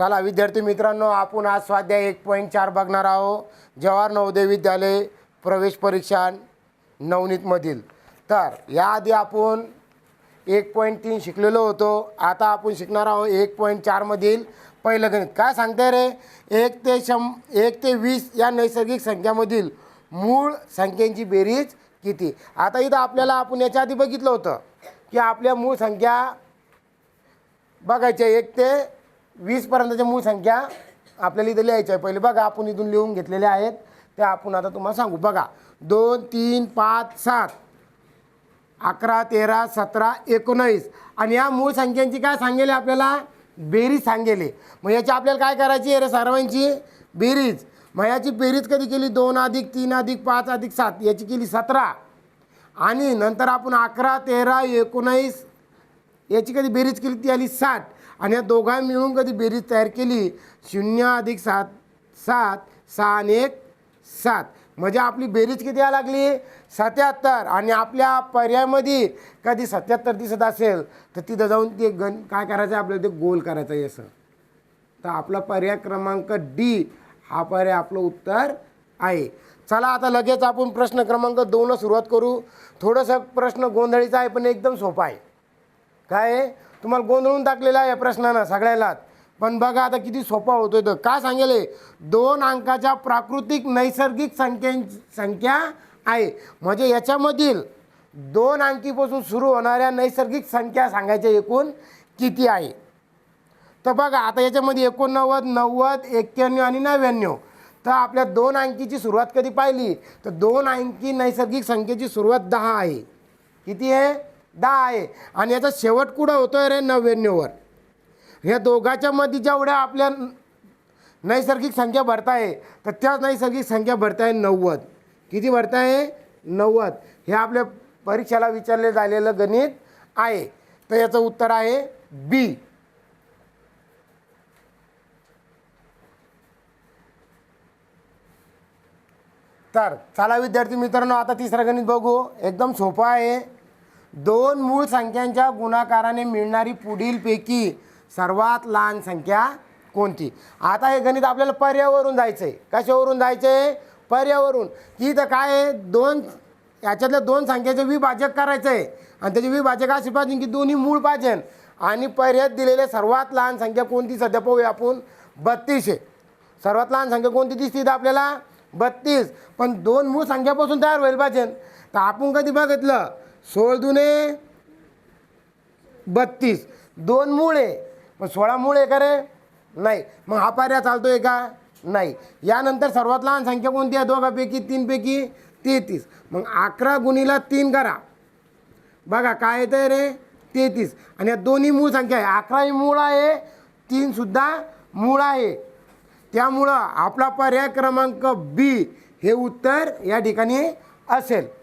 चला विद्यार्थी मित्रांनो आपण आज स्वाध्याय एक पॉईंट चार बघणार आहोत. जवाहर नवोदय विद्यालय प्रवेश परीक्षा नवनीतमधील. तर याआधी आपण एक पॉईंट तीन शिकलेलो होतो. आता आपण शिकणार आहोत एक पॉईंट चारमधील पहिलं गणित. काय सांगते रे? एक ते शं एक ते वीस या नैसर्गिक संख्यामधील मूळ संख्यांची बेरीज किती? आता इथं आपल्याला आपण याच्या आधी बघितलं होतं की आपल्या मूळ संख्या बघायच्या एक ते वीसपर्यंतच्या मूळ संख्या आपल्याला इथं लिहायच्या आहे. पहिले बघा आपण इथून लिहून घेतलेल्या आहेत. त्या आपण आता तुम्हाला सांगू. बघा दोन तीन पाच सात अकरा तेरा सतरा एकोणावीस. आणि या मूळ संख्यांची काय सांगेल आपल्याला? बेरीज सांगेले. मग याची आपल्याला काय करायची? आहे रे सर्वांची बेरीज. मग याची बेरीज कधी केली? दोन अधिक तीन अधिक पाच अधिक सात. याची केली सतरा. आणि नंतर आपण अकरा तेरा एकोणावीस याची कधी बेरीज केली? ती आली साठ. आणि या दोघां मिळून कधी बेरीज तयार केली? शून्य अधिक सात सात सहा आणि एक सात. म्हणजे आपली बेरीज किती यायला लागली? सत्याहत्तर. आणि आपल्या पर्यायामध्ये कधी सत्याहत्तर दिसत असेल तर तिथं जाऊन ते गण काय करायचं? आहे आपल्याला ते गोल करायचं आहे असं. तर आपला पर्याय क्रमांक डी हा पर्याय आपलं उत्तर आहे. चला आता लगेच आपण प्रश्न क्रमांक दोनला सुरुवात करू. थोडंसं प्रश्न गोंधळीचा आहे पण एकदम सोपा आहे. काय? आहे तुम्हाला गोंधळून टाकलेला आहे या प्रश्नानं सगळ्यालाच पण बघा आता किती सोपा होतोय तर का सांगेल दोन अंकाच्या प्राकृतिक नैसर्गिक संख्या संख्या आहे. म्हणजे याच्यामधील दोन अंकीपासून सुरू होणाऱ्या नैसर्गिक संख्या सांगायच्या एकूण किती आहे? तर बघा आता याच्यामध्ये एकोणनव्वद नव्वद एक्क्याण्णव आणि नव्याण्णव. तर आपल्या दोन अंकीची सुरुवात कधी पाहिली? तर दोन अंकी नैसर्गिक संख्येची सुरुवात दहा आहे. किती आहे? दहा आहे आणि याचा शेवट कुठं होतोय रे नव्याण्णववर? ह्या दोघाच्या मध्ये जेवढ्या आपल्या नैसर्गिक संख्या भरताय तर त्या नैसर्गिक संख्या भरताय नव्वद. किती भरताय? नव्वद. हे आपल्या परीक्षेला विचारले झालेलं गणित आहे. तर याचं उत्तर आहे बी. तर चला विद्यार्थी मित्रांनो आता तिसरं गणित बघू. एकदम सोपं आहे. दोन मूळ संख्यांच्या गुणाकाराने मिळणारी पुढीलपैकी सर्वात लहान संख्या कोणती? आता हे गणित आपल्याला पर्यावरून जायचं आहे कशावरून जायचं आहे पर्यावरून. की इथं काय आहे? दोन याच्यातल्या दोन संख्याचे विभाजक करायचं आहे आणि त्याचे विभाजक असे पाहिजे की दोन्ही मूळ पाहिजे. आणि पर्यायात दिलेले सर्वात लहान संख्या कोणती? सध्या पाहूया आपण. बत्तीस आहे. सर्वात लहान संख्या कोणती दिसते इथं आपल्याला? बत्तीस. पण दोन मूळ संख्यापासून तयार होईल पाहिजे. तर आपण कधी बघितलं? सोळ दुने बत्तीस. दोन मूळ. आहे सोळा मूळ आहे का रे नाही. मग हा पर्याय चालतोय का? नाही. यानंतर सर्वात लहान संख्या कोणती आहे? दोघापैकी तीनपैकी? तेहतीस. मग अकरा गुणीला तीन करा. बघा काय येतं रे? तेहतीस. आणि या दोन्ही मूळ संख्या आहे. अकराही मूळ आहे. तीनसुद्धा मूळ आहे. त्यामुळं आपला पर्याय क्रमांक बी हे उत्तर या ठिकाणी असेल.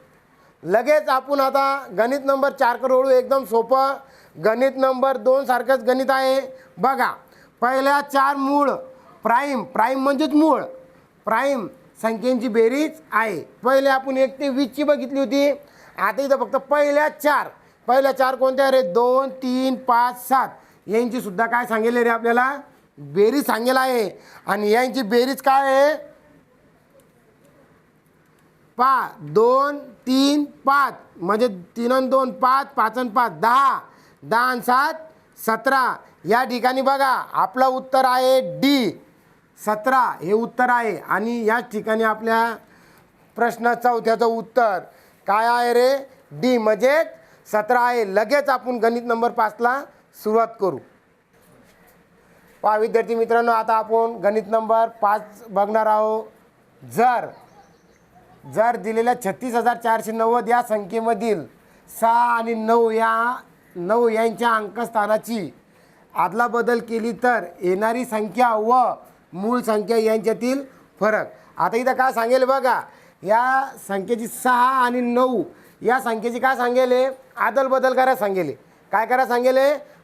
लगेच आपण आता गणित नंबर चार कर एकदम सोपं. गणित नंबर दोन सारखंच गणित आहे. बघा पहिल्या चार मूळ प्राईम प्राईम म्हणजेच मूळ प्राईम संख्येची बेरीज आहे. पहिले आपण एक ते वीसची बघितली होती. आता इथं फक्त पहिल्या चार. पहिल्या चार कोणत्या रे? दोन तीन पाच सात. यांची सुद्धा काय सांगेल रे आपल्याला? बेरीज सांगेल आहे. आणि यांची बेरीज काय आहे? पा दोन तीन पाच. म्हणजे तीन आणि दोन पाच पाच आणि पाच. दहा. दहा आणि सात सतरा. या ठिकाणी बघा आपलं उत्तर आहे डी. सतरा हे उत्तर आहे. आणि याच ठिकाणी आपल्या प्रश्न चौथ्याचं उत्तर काय आहे रे? डी. म्हणजे सतरा आहे. लगेच आपण गणित नंबर पाचला सुरुवात करू. पहा विद्यार्थी मित्रांनो आता आपण गणित नंबर पाच बघणार आहोत. जर जर दिलेल्या छत्तीस हजार चारशे नव्वद या संख्येमधील सहा आणि नऊ या नऊ यांच्या अंकस्थानाची आदलाबदल केली तर येणारी संख्या व मूळ संख्या यांच्यातील फरक. आता इथं काय सांगेल बघा या संख्येची सहा आणि नऊ या संख्येची काय सांगेल? आदल बदल करा सांगेल. काय करा सांगेल?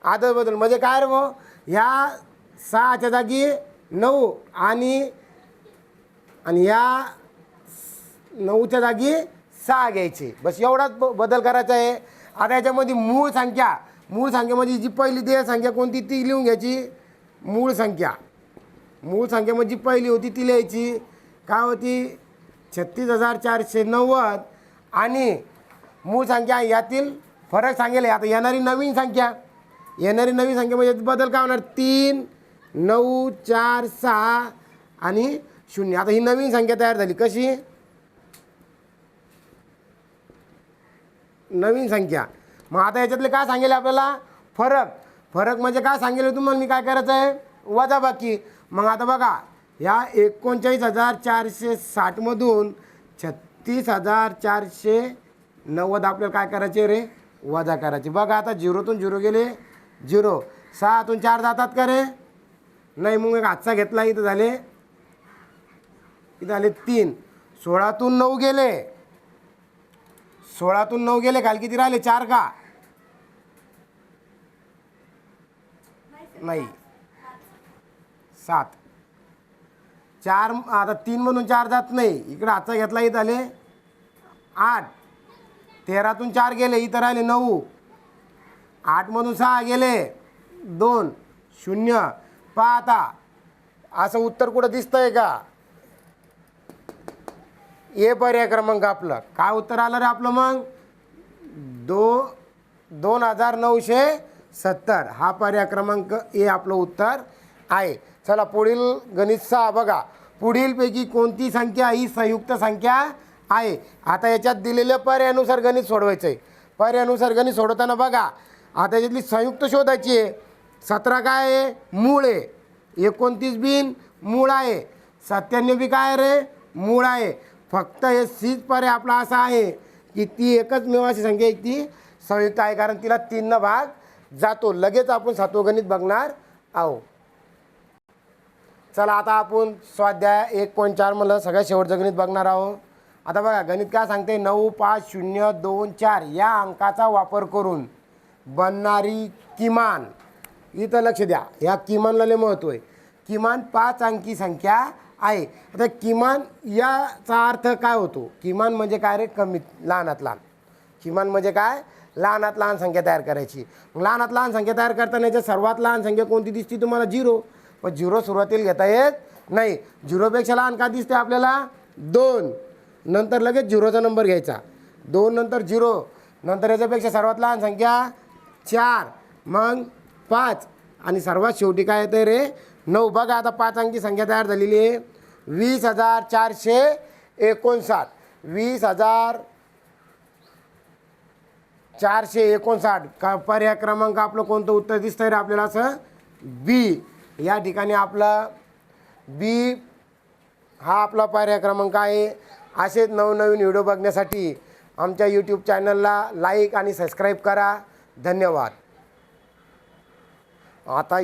आदल बदल. म्हणजे काय रे भाऊ? ह्या सहाच्या जागी नऊ आणि आणि या नऊच्या जागी सहा घ्यायचे. बस एवढाच ब बदल करायचा आहे. आता याच्यामध्ये मूळ संख्या मूळ संख्येमध्ये जी पहिली देय संख्या कोणती ती लिहून घ्यायची. मूळ संख्या. मूळ संख्या म्हणजे पहिली होती ती लिहायची. काय होती? छत्तीस हजार चारशे नव्वद. आणि मूळ संख्या यातील फरक सांगेल. आता येणारी नवीन संख्या. येणारी नवीन संख्या म्हणजे बदल काय होणार? तीन नऊ चार सहा आणि शून्य. आता ही नवीन संख्या तयार झाली. कशी? नवीन संख्या. मग आता याच्यातले काय सांगेल आपल्याला? फरक. फरक म्हणजे काय सांगेल तुम्हाला? मी काय करायचं आहे वजा बाकी. मग आता बघा या एकोणचाळीस हजार चारशे साठमधून छत्तीस हजार चारशे नव्वद आपल्याला काय करायचे रे? वजा करायचे. बघा आता झिरोतून झिरो गेले. झिरो. सहातून चार जातात का रे? नाही मग एक आजचा घेतला इथं झाले. इथं झाले तीन. सोळातून नऊ गेले. सोळातून नऊ गेले काल किती राहिले? चार का? नाही. सात. चार आता तीन म्हणून चार जात नाही. इकडं आजचा घेतला इथं आले. आठ. तेरातून चार गेले इथं राहिले नऊ. आठमधून सहा गेले. दोन. शून्य. पहा आता. असं उत्तर कुठं दिसतंय का? ए पर्याय क्रमांक आपलं. काय उत्तर आलं रे आपलं मग? दो दोन हजार नऊशे सत्तर. हा पर्याय क्रमांक ए आपलं उत्तर आहे. चला पुढील गणित सहा बघा. पुढीलपैकी कोणती संख्या ही संयुक्त संख्या आहे? आता याच्यात दिलेल्या पर्यायानुसार गणित सोडवायचं आहे. पर्यायानुसार गणित सोडवताना बघा. आता याच्यातली संयुक्त शोधायची आहे. सतरा काय आहे? मूळ आहे. एकोणतीस बिन मूळ आहे. सत्त्याण्णव बी काय रे? मूळ आहे. फक्त हे सीज पर्याय आपला असा आहे की ती एकच मेवाची संख्या आहे ती संयुक्त आहे कारण तिला तीन भाग जातो. लगेच आपण सातवगणित बघणार आहो चला आता आपण स्वाध्याय एक पॉईंट चार म्हणलं सगळ्यात शेवटचं गणित बघणार आहोत. आता बघा गणित काय सांगते? नऊ पाच शून्य दोन चार या अंकाचा वापर करून बनणारी किमान इथं लक्ष द्या. ह्या किमानला लय महत्त्व आहे. किमान पाच अंकी संख्या आहे. आता किमान याचा अर्थ काय होतो? किमान म्हणजे काय रे? कमी लहानात लहान. किमान म्हणजे काय? लहानात लहान संख्या तयार करायची. मग लहानात लहान संख्या तयार करताना याच्या सर्वात लहान संख्या कोणती दिसते तुम्हाला? झिरो. पण झिरो सुरुवातीला घेता येत नाही. झिरोपेक्षा लहान का दिसते आपल्याला? दोन. नंतर लगेच झिरोचा नंबर घ्यायचा. दोन नंतर झिरो. नंतर याच्यापेक्षा सर्वात लहान संख्या चार. मग पाच. आणि सर्वात शेवटी काय येतं रे? नऊ. बघा आता पाच अंकी संख्या तयार झालेली आहे. वीस हजार चारशे एकोणसाठ. वीस हजार चारशे एकोणसाठ. का पर्याय क्रमांक आपलं कोणतं उत्तर दिसतंय रे आपल्याला असं? बी या ठिकाणी आपला बी हा आपला पर्याय क्रमांक आहे. असेच नवनवीन व्हिडिओ बघण्यासाठी आमच्या यूट्यूब चॅनलला लाईक आणि सबस्क्राईब करा. धन्यवाद. आता